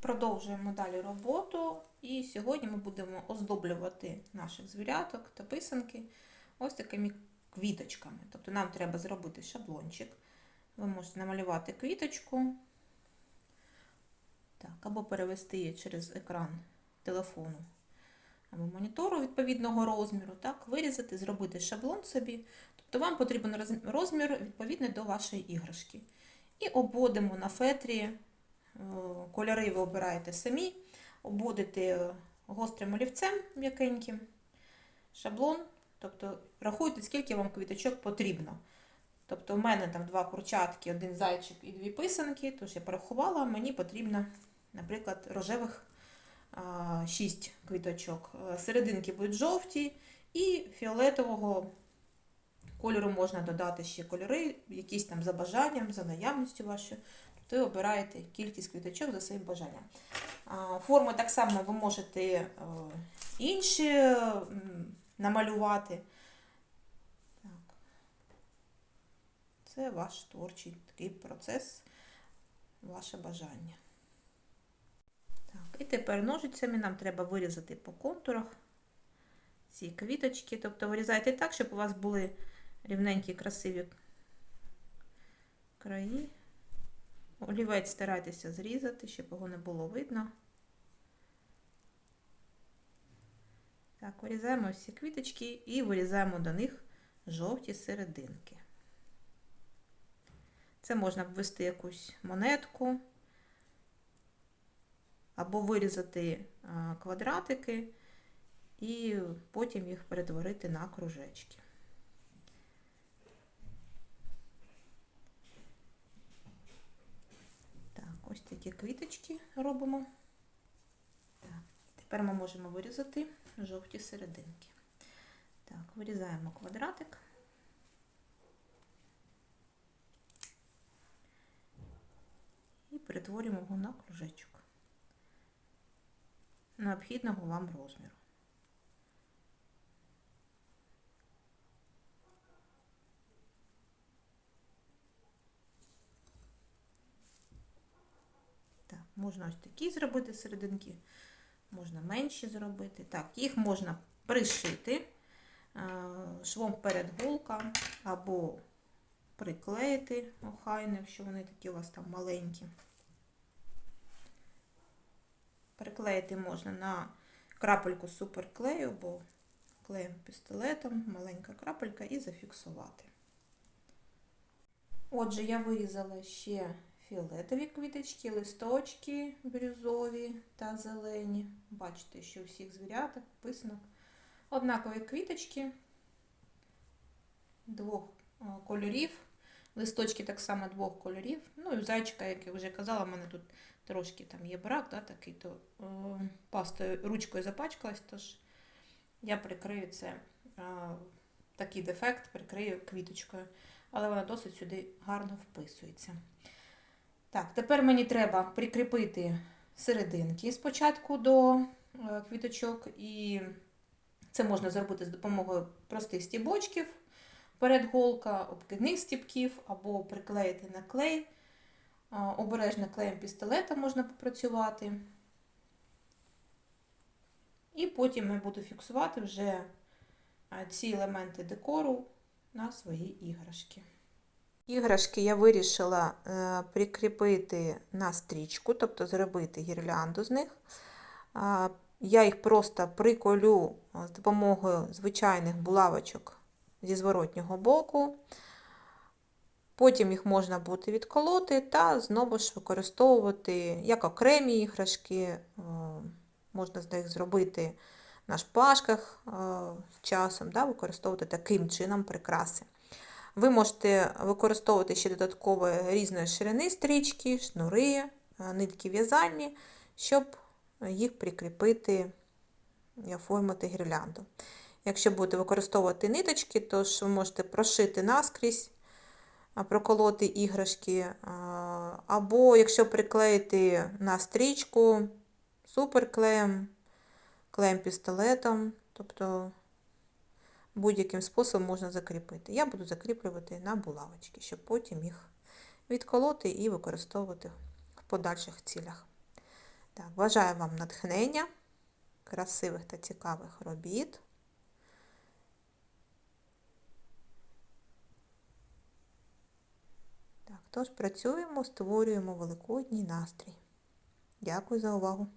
Продовжуємо далі роботу. І сьогодні ми будемо оздоблювати наших звіряток та писанки ось такими квіточками. Тобто нам треба зробити шаблончик. Ви можете намалювати квіточку так, або перевести її через екран телефону або монітору відповідного розміру, так, вирізати, зробити шаблон собі. Тобто вам потрібен розмір відповідний до вашої іграшки. І обводимо на фетрі Кольори ви обираєте самі, обводите е, гострим олівцем м'якеньким, шаблон, тобто рахуйте, скільки вам квіточок потрібно. Тобто у мене там два курчатки, один зайчик і дві писанки, тож я порахувала, мені потрібно, наприклад, рожевих а, 6 квіточок. Е, Серединки будуть жовті і фіолетового кольору можна додати ще кольори, якісь там за бажанням, за наявністю вашою ви обираєте кількість квіточок за своїм бажанням. Форми так само ви можете е, інші намалювати. Так. Це ваш творчий такий процес, ваше бажання. Так, і тепер ножицями нам треба вирізати по контурах ці квіточки. Тобто вирізайте так, щоб у вас були рівненькі, красиві краї. Олівець старайтеся зрізати, щоб його не було видно. Так, вирізаємо всі квіточки і вирізаємо до них жовті серединки. Це можна ввести якусь монетку, або вирізати квадратики і потім їх перетворити на кружечки. Так, ось такі квіточки робимо. Тепер ми можемо вирізати жовті серединки. Так, вирізаємо квадратик. І перетворюємо його на кружечок. Необхідного вам розміру. Так, можна ось такі зробити серединки, можна менші зробити. Так, їх можна пришити е, швом перед гулка або приклеїти охайно, якщо вони такі у вас там маленькі. Приклеїти можна на крапельку суперклею, або клеєм пістолетом, маленька крапелька, і зафіксувати. Отже, я вирізала ще фіолетові квіточки, листочки бірюзові та зелені. Бачите, що у всіх звіряток, писанок. Однакові квіточки двох е, кольорів. Листочки так само двох кольорів. Ну і зайчика, як я вже казала, в мене тут трошки там є брак, да, такий, то е, пастою ручкою запачкалась, тож я прикрию це, е, такий дефект прикрию квіточкою, але вона досить сюди гарно вписується. Так, тепер мені треба прикріпити серединки спочатку до е, квіточок, і це можна зробити з допомогою простих стібочків, передголка, обкидних стібків, або приклеїти на клей. Е, Обережно клеєм пістолета можна попрацювати. І потім я буду фіксувати вже е, ці елементи декору на свої іграшки. Іграшки я вирішила е, прикріпити на стрічку, тобто зробити гірлянду з них. Я їх просто приколю з допомогою звичайних булавочок зі зворотнього боку. Потім їх можна буде відколоти та знову ж використовувати як окремі іграшки. е, Можна з них зробити на шпажках е, часом, да, використовувати таким чином прикраси. Ви можете використовувати ще додатково різної ширини стрічки, шнури, е, нитки в'язальні, щоб їх прикріпити і оформити гірлянду. Якщо будете використовувати ниточки, то ж ви можете прошити наскрізь, проколоти іграшки, або якщо приклеїти на стрічку суперклеєм, клеєм пістолетом, тобто будь-яким способом можна закріпити. Я буду закріплювати на булавочки, щоб потім їх відколоти і використовувати в подальших цілях. Так, Бажаю вам натхнення, красивих та цікавих робіт. Так, Тож працюємо, створюємо великодній настрій. Дякую за увагу!